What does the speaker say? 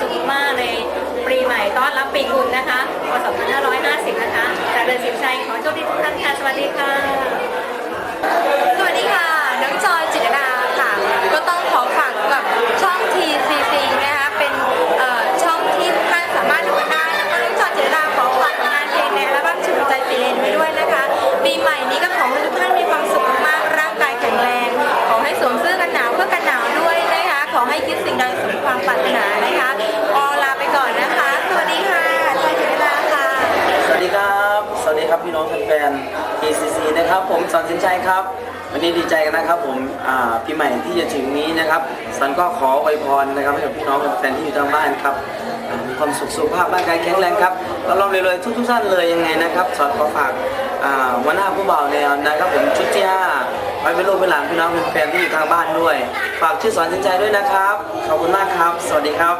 สุขมากในปีใหม่ต้อนรับปีคุณนะคะปี2550 นะคะจากเดินสินชัยขอโชคดีทุกท่านค่ะ สวัสดีค่ะ สวัสดีค่ะ น้องจอยจิตนาค่ะ ก็ต้องขอฝากกับช่อง TCC นะคะ เป็นช่องที่ทุกท่านสามารถดูได้แล้วก็น้องจอยจิตนาขอฝากงานเพลงแนอัลบั้มชุดใจสีเลนไว้ด้วยนะคะ ปีใหม่นี้ก็ขอให้ทุกท่านมีความสุขมากร่างกายแข็งแรง ขอให้สวมเสื้อกันหนาวเพื่อกันหนาวด้วยนะคะ ขอให้คิดสิ่งใดสมความปรารถนา ดีครับพี่น้องแฟนๆ TCC นะครับ ผมสันสินชัยครับ วันนี้ดีใจกันนะครับ ผมอ่าปีใหม่ที่จะถึงนี้นะครับ สันก็ขออวยพรนะครับให้กับพี่น้องแฟนที่อยู่ทางบ้านครับมีความสุขสุขภาพร่างกายแข็งแรงครับเราลองเลยเลยทุกๆท่านเลยยังไงนะครับสันขอฝากวันหน้าผู้บ่าวแนวนะครับผมชุดที่ห้าไว้เป็นลูกเป็นหลานพี่น้องแฟนที่อยู่ทางบ้านด้วย ฝากชื่อสอนสินชัยด้วยนะครับขอบคุณมากครับ สวัสดีครับ